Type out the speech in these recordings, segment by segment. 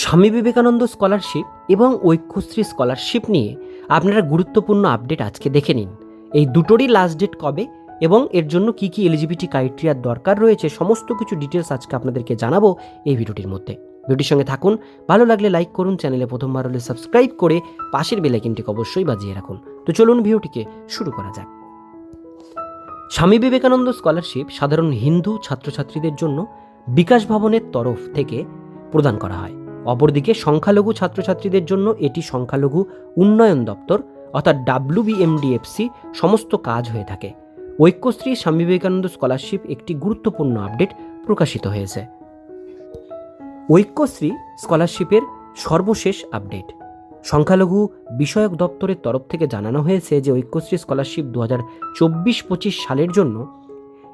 Swami Vivekananda scholarship এবং Aikyashree scholarship নিয়ে আপনারা গুরুত্বপূর্ণ আপডেট আজকে দেখে নিন। এই দুটোরই লাস্ট ডেট কবে এবং এর জন্য কি কি এলিজিবিলিটি ক্রাইটেরিয়ার দরকার রয়েছে সমস্ত কিছু ডিটেলস আজকে আপনাদেরকে জানাব এই ভিডিওটির মধ্যে। ভিডিওটির সঙ্গে থাকুন, ভালো লাগলে লাইক করুন চ্যানেলে প্রথমবার হলে সাবস্ক্রাইব করে পাশের বেলাইকিনটিকে অবশ্যই বাজিয়ে রাখুন। তো চলুন ভিডিওটিকে শুরু করা যাক। স্বামী বিবেকানন্দ স্কলারশিপ সাধারণ হিন্দু ছাত্রছাত্রীদের জন্য বিকাশ ভবনের তরফ থেকে প্রদান করা হয়। অপরদিকে সংখ্যালঘু ছাত্রছাত্রীদের জন্য এটি সংখ্যালঘু উন্নয়ন দপ্তর, অর্থাৎ ডাব্লিউবিএমডিএফসি সমস্ত কাজ হয়ে থাকে। ঐক্যশ্রী স্বামী বিবেকানন্দ স্কলারশিপ একটি গুরুত্বপূর্ণ আপডেট প্রকাশিত হয়েছে। ঐক্যশ্রী স্কলারশিপের সর্বশেষ আপডেট। সংখ্যালঘু বিষয়ক দপ্তরের তরফ থেকে জানানো হয়েছে যে ঐক্যশ্রী স্কলারশিপ দু হাজার চব্বিশ পঁচিশ সালের জন্য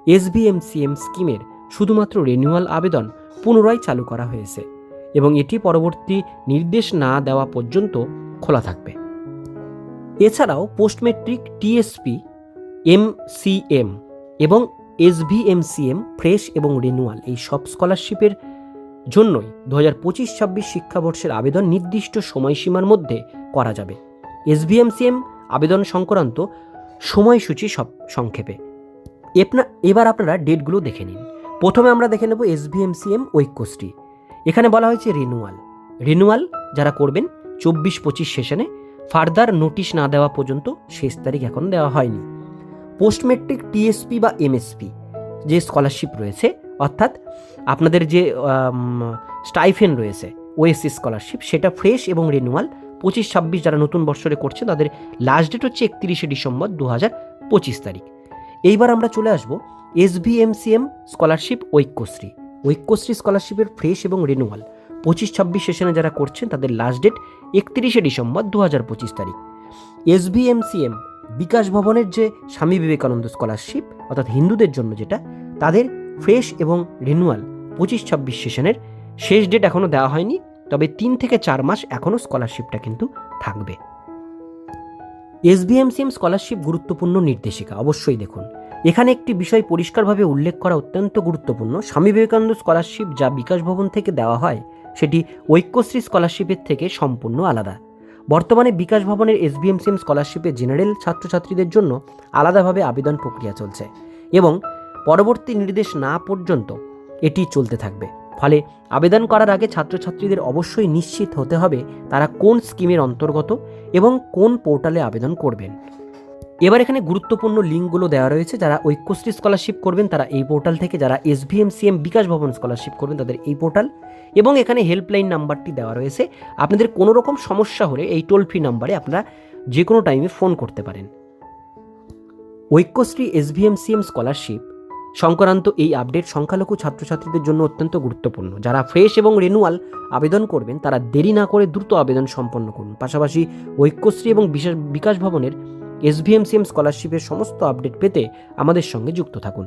এসবিএমসিএম স্কিমের শুধুমাত্র রেনিউয়াল আবেদন পুনরায় চালু করা হয়েছে। এবং এটি পরবর্তী নির্দেশ না দেওয়া পর্যন্ত খোলা থাকবে। এছাড়াও পোস্ট মেট্রিক টিএসপি, এমসিএম এবং এসভিএমসিএম, ফ্রেশ এবং রিনুয়াল এই সব স্কলারশিপের জন্যই দু হাজার পঁচিশ ছাব্বিশ শিক্ষাবর্ষের আবেদন নির্দিষ্ট সময়সীমার মধ্যে করা যাবে। এসভিএমসিএম আবেদন সংক্রান্ত সময়সূচি সব সংক্ষেপে। এপনা- এবার আপনারা ডেটগুলো দেখে নিন। প্রথমে আমরা দেখে নেব এসভিএমসিএম ঐক্যশ্রী। এখানে বলা হয়েছে রিনুয়াল রিনুয়াল যারা করবেন, চব্বিশ পঁচিশ সেশনে ফার্দার নোটিশ না দেওয়া পর্যন্ত শেষ তারিখ এখন দেওয়া হয়নি। পোস্ট মেট্রিক টিএসপি বা এমএসপি যে স্কলারশিপ রয়েছে, অর্থাৎ আপনাদের যে স্টাইফেন রয়েছে ওএসসি স্কলারশিপ সেটা ফ্রেশ এবং রিনুয়াল পঁচিশ ছাব্বিশ যারা নতুন বৎসরে করছে, তাদের লাস্ট ডেট হচ্ছে একত্রিশে ডিসেম্বর দু হাজার পঁচিশ তারিখ। এইবার আমরা চলে আসব এসভিএমসিএম স্কলারশিপ ঐক্যশ্রী। ঐক্যশ্রী স্কলারশিপের ফ্রেশ এবং রিনুয়াল পঁচিশ ছাব্বিশ সেশনে যারা করছেন, তাদের লাস্ট ডেট একত্রিশে ডিসেম্বর দু হাজার পঁচিশ তারিখ। এসবিএমসিএম বিকাশ ভবনের যে স্বামী বিবেকানন্দ স্কলারশিপ, অর্থাৎ হিন্দুদের জন্য যেটা, তাদের ফ্রেশ এবং রিনুয়াল পঁচিশ ছাব্বিশ সেশনের শেষ ডেট এখনও দেওয়া হয়নি, তবে তিন থেকে চার মাস এখনও স্কলারশিপটা কিন্তু থাকবে। এসবিএমসিএম স্কলারশিপ গুরুত্বপূর্ণ নির্দেশিকা, অবশ্যই দেখুন। এখানে একটি বিষয় পরিষ্কারভাবে উল্লেখ করা অত্যন্ত গুরুত্বপূর্ণ। স্বামী বিবেকানন্দ স্কলারশিপ যা বিকাশ ভবন থেকে দেওয়া হয়, সেটি ঐক্যশ্রী স্কলারশিপের থেকে সম্পূর্ণ আলাদা। বর্তমানে বিকাশ ভবনের এসবিএমসিএম স্কলারশিপে জেনারেল ছাত্রছাত্রীদের জন্য আলাদাভাবে আবেদন প্রক্রিয়া চলছে এবং পরবর্তী নির্দেশ না পর্যন্ত এটি চলতে থাকবে। ফলে আবেদন করার আগে ছাত্রছাত্রীদের অবশ্যই নিশ্চিত হতে হবে তারা কোন স্কিমের অন্তর্গত এবং কোন পোর্টালে আবেদন করবেন। এবার এখানে গুরুত্বপূর্ণ লিঙ্কগুলো দেওয়া রয়েছে, যারা ঐক্যশ্রী স্কলারশিপ করবেন, তারা এই পোর্টাল থেকে, যারা এসভিএমসিএম বিকাশ ভবন স্কলারশিপ করবেন, তাদের এই পোর্টাল। এবং এখানে হেল্পলাইন নাম্বারটি দেওয়া রয়েছে। আপনাদের কোনো রকম সমস্যা হলে এই টোল ফ্রি নাম্বারে আপনারা যে কোনো টাইমে ফোন করতে পারেন। ঐক্যশ্রী এসভিএমসিএম স্কলারশিপ সংক্রান্ত এই আপডেট সংখ্যালঘু ছাত্রছাত্রীদের জন্য অত্যন্ত গুরুত্বপূর্ণ। যারা ফ্রেশ এবং রেনুয়াল আবেদন করবেন, তারা দেরি না করে দ্রুত আবেদন সম্পন্ন করুন। পাশাপাশি ঐক্যশ্রী এবং বিশেষ বিকাশ ভবনের এসভিএমসিএম স্কলারশিপের সমস্ত আপডেট পেতে আমাদের সঙ্গে যুক্ত থাকুন।